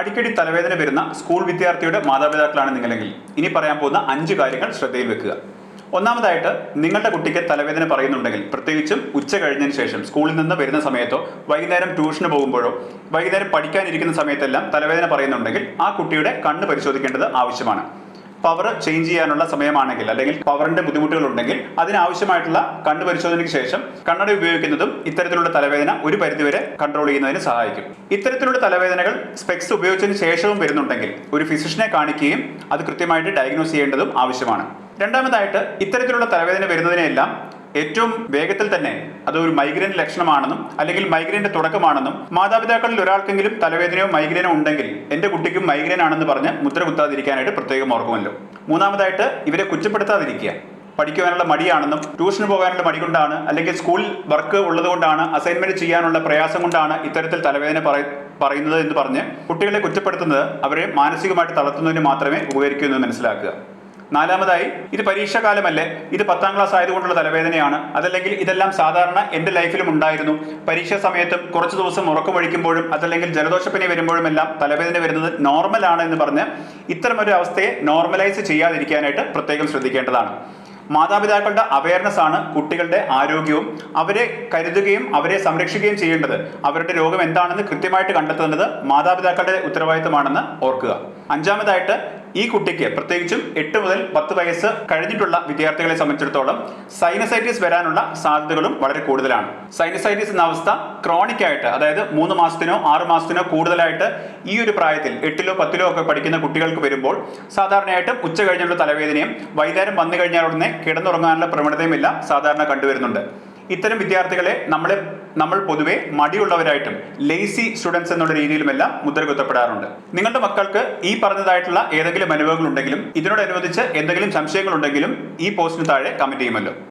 അടിക്കടി തലവേദന വരുന്ന സ്കൂൾ വിദ്യാർത്ഥിയുടെ മാതാപിതാക്കളാണ് നിങ്ങളെങ്കിൽ. ഇനി പറയാൻ പോകുന്ന അഞ്ച് കാര്യങ്ങൾ ശ്രദ്ധയിൽ വെക്കുക. ഒന്നാമതായിട്ട് നിങ്ങളുടെ കുട്ടിക്ക് തലവേദന പറയുന്നുണ്ടെങ്കിൽ പ്രത്യേകിച്ചും ഉച്ച കഴിഞ്ഞതിന് ശേഷം സ്കൂളിൽ നിന്ന് വരുന്ന സമയത്തോ വൈകുന്നേരം ട്യൂഷന് പോകുമ്പോഴോ വൈകുന്നേരം പഠിക്കാനിരിക്കുന്ന സമയത്തെല്ലാം തലവേദന പറയുന്നുണ്ടെങ്കിൽ ആ കുട്ടിയുടെ കണ്ണ് പരിശോധിക്കേണ്ടത് ആവശ്യമാണ്. പവർ ചേഞ്ച് ചെയ്യാനുള്ള സമയമാണെങ്കിൽ അല്ലെങ്കിൽ പവറിന്റെ ബുദ്ധിമുട്ടുകൾ ഉണ്ടെങ്കിൽ അതിനാവശ്യമായിട്ടുള്ള കണ്ണ് പരിശോധനയ്ക്ക് ശേഷം കണ്ണട ഉപയോഗിക്കുന്നതും ഇത്തരത്തിലുള്ള തലവേദന ഒരു പരിധിവരെ കൺട്രോൾ ചെയ്യുന്നതിന് സഹായിക്കും. ഇത്തരത്തിലുള്ള തലവേദനകൾ സ്പെക്സ് ഉപയോഗിച്ചതിന് ശേഷവും വരുന്നുണ്ടെങ്കിൽ ഒരു ഫിസിഷ്യനെ കാണിക്കുകയും അത് കൃത്യമായിട്ട് ഡയഗ്നോസ് ചെയ്യേണ്ടതും ആവശ്യമാണ്. രണ്ടാമതായിട്ട് ഇത്തരത്തിലുള്ള തലവേദന വരുന്നതിനെല്ലാം ഏറ്റവും വേഗത്തിൽ തന്നെ അത് ഒരു മൈഗ്രെയിൻ ലക്ഷണമാണെന്നും അല്ലെങ്കിൽ മൈഗ്രൈന്റെ തുടക്കമാണെന്നും മാതാപിതാക്കളിൽ ഒരാൾക്കെങ്കിലും തലവേദനയോ മൈഗ്രെയിനോ ഉണ്ടെങ്കിൽ എന്റെ കുട്ടിക്കും മൈഗ്രെയിൻ ആണെന്ന് പറഞ്ഞ് മുദ്ര കുത്താതിരിക്കാനായിട്ട് പ്രത്യേകം ഓർക്കുമല്ലോ. മൂന്നാമതായിട്ട് ഇവരെ കുറ്റപ്പെടുത്താതിരിക്കുക. പഠിക്കുവാനുള്ള മടിയാണെന്നും ട്യൂഷന് പോകാനുള്ള മടി കൊണ്ടാണ് അല്ലെങ്കിൽ സ്കൂൾ വർക്ക് ഉള്ളതുകൊണ്ടാണ് അസൈൻമെന്റ് ചെയ്യാനുള്ള പ്രയാസം കൊണ്ടാണ് ഇത്തരത്തിൽ തലവേദന പറയ- പറയുന്നത് എന്ന് പറഞ്ഞ് കുട്ടികളെ കുറ്റപ്പെടുത്തുന്നത് അവരെ മാനസികമായിട്ട് തളർത്തുന്നതിന് മാത്രമേ ഉപകരിക്കൂ എന്ന് മനസ്സിലാക്കുക. നാലാമതായി ഇത് പരീക്ഷാകാലമല്ലേ? ഇത് പത്താം ക്ലാസ് ആയതുകൊണ്ടുള്ള തലവേദനയാണ്. അതല്ലെങ്കിൽ ഇതെല്ലാം സാധാരണ എന്റെ ലൈഫിലും ഉണ്ടായിരുന്നു. പരീക്ഷാ സമയത്തും കുറച്ച് ദിവസം ഉറക്കം ഉറക്കമൊഴിക്കുമ്പോഴും അതല്ലെങ്കിൽ ജലദോഷപ്പനി വരുമ്പോഴും എല്ലാം തലവേദന വരുന്നത് നോർമലാണ് എന്ന് പറഞ്ഞ് ഇത്തരമൊരു അവസ്ഥയെ നോർമലൈസ് ചെയ്യാതിരിക്കാനായിട്ട് പ്രത്യേകം ശ്രദ്ധിക്കേണ്ടതാണ്. മാതാപിതാക്കളുടെ അവയർനെസ് ആണ് കുട്ടികളുടെ ആരോഗ്യവും. അവരെ കരുതുകയും അവരെ സംരക്ഷിക്കുകയും ചെയ്യേണ്ടത്. അവരുടെ രോഗം എന്താണെന്ന് കൃത്യമായിട്ട് കണ്ടെത്തേണ്ടത് മാതാപിതാക്കളുടെ ഉത്തരവാദിത്തമാണെന്ന് ഓർക്കുക. അഞ്ചാമതായിട്ട് ഈ കുട്ടിക്ക് പ്രത്യേകിച്ചും എട്ട് മുതൽ പത്ത് വയസ്സ് കഴിഞ്ഞിട്ടുള്ള വിദ്യാർത്ഥികളെ സംബന്ധിച്ചിടത്തോളം സൈനസൈറ്റിസ് വരാനുള്ള സാധ്യതകളും വളരെ കൂടുതലാണ്. സൈനസൈറ്റിസ് എന്ന അവസ്ഥ ക്രോണിക് ആയിട്ട് അതായത് മൂന്ന് മാസത്തിനോ ആറ് മാസത്തിനോ കൂടുതലായിട്ട് ഈ ഒരു പ്രായത്തിൽ എട്ടിലോ പത്തിലോ ഒക്കെ പഠിക്കുന്ന കുട്ടികൾക്ക് വരുമ്പോൾ സാധാരണയായിട്ടും ഉച്ച കഴിഞ്ഞുള്ള തലവേദനയും വൈകുന്നേരം വന്നു കഴിഞ്ഞാൽ ഉടനെ കിടന്നുറങ്ങാനുള്ള പ്രവണതയും എല്ലാം സാധാരണ കണ്ടുവരുന്നുണ്ട്. ഇത്തരം വിദ്യാർത്ഥികളെ നമ്മൾ നമ്മൾ പൊതുവെ മടിയുള്ളവരായിട്ടും ലേസി സ്റ്റുഡൻസ് എന്നുള്ള രീതിയിലുമെല്ലാം മുദ്ര കുത്തപ്പെടാറുണ്ട് നിങ്ങളുടെ മക്കൾക്ക് ഈ പറഞ്ഞതായിട്ടുള്ള ഏതെങ്കിലും അനുഭവങ്ങൾ ഉണ്ടെങ്കിലും ഇതിനോടനുബന്ധിച്ച് എന്തെങ്കിലും സംശയങ്ങൾ ഉണ്ടെങ്കിലും ഈ പോസ്റ്റിന് താഴെ കമന്റ് ചെയ്യുമല്ലോ.